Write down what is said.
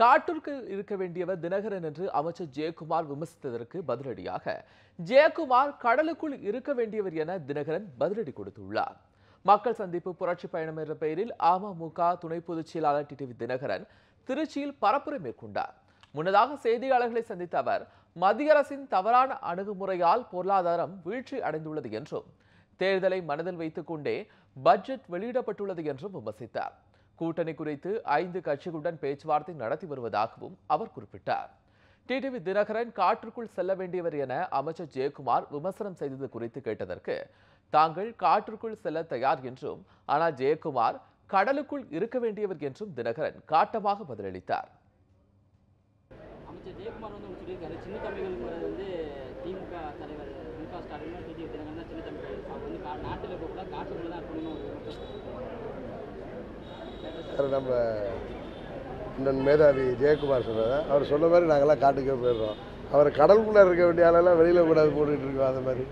காட்டிற்கு இருக்க வேண்டியவர் தினகரன் என்று அமைச்சர் ஜெயக்குமார் விமர்சித்ததற்கு பதிலடியாக ஜெயக்குமார் கடலுக்குள் இருக்க வேண்டியவர் என தினகரன் பதிலடி கொடுத்துள்ளார். மக்கள் சந்திப்பு புரட்சி பயணம் என்ற பெயரில் அமமுக துணை பொதுச் செயலாளர் டிடிவி தினகரன் திருச்சியில் பரப்புரை மேற்கொண்டார். முன்னதாக செய்தியாளர்களை சந்தித்த அவர் மத்திய அரசின் தவறான அணுகுமுறையால் பொருளாதாரம் வீழ்ச்சி அடைந்துள்ளது என்றும் தேர்தலை மனதில் வைத்துக் கொண்டே பட்ஜெட் வெளியிடப்பட்டுள்ளது என்றும் விமர்சித்தார். கூட்டணி குறித்து ஐந்து கட்சிகளுடன் பேச்சுவார்த்தை நடத்தி வருவதாகவும் அவர் குறிப்பிட்டார். டிடிவி தினகரன் காற்றுக்குள் செல்ல வேண்டியவர் என அமைச்சர் ஜெயக்குமார் விமர்சனம் செய்தது குறித்து கேட்டதற்கு தாங்கள் காற்றுக்குள் செல்ல தயார் என்றும் ஆனால் ஜெயக்குமார் கடலுக்குள் இருக்க வேண்டியவர் என்றும் தினகரன் காட்டமாக பதிலளித்தார். திமுக தலைவர் மு க ஸ்டாலின் டிடி தினகரன் சின்ன அவங்க வந்து நாட்டில் காட்டுக்குள்ள தான் இருக்கணும். சார் நம்ம இன்னொன்று மேதாவி ஜெயக்குமார் சொன்னதை அவர் சொன்ன மாதிரி நாங்களாம் காட்டுக்கே போயிடுறோம். அவர் கடலுக்குள்ளே இருக்க வேண்டிய ஆளெல்லாம் வெளியில் கூடாது போட்டுட்டு இருக்கோம் அந்த மாதிரி.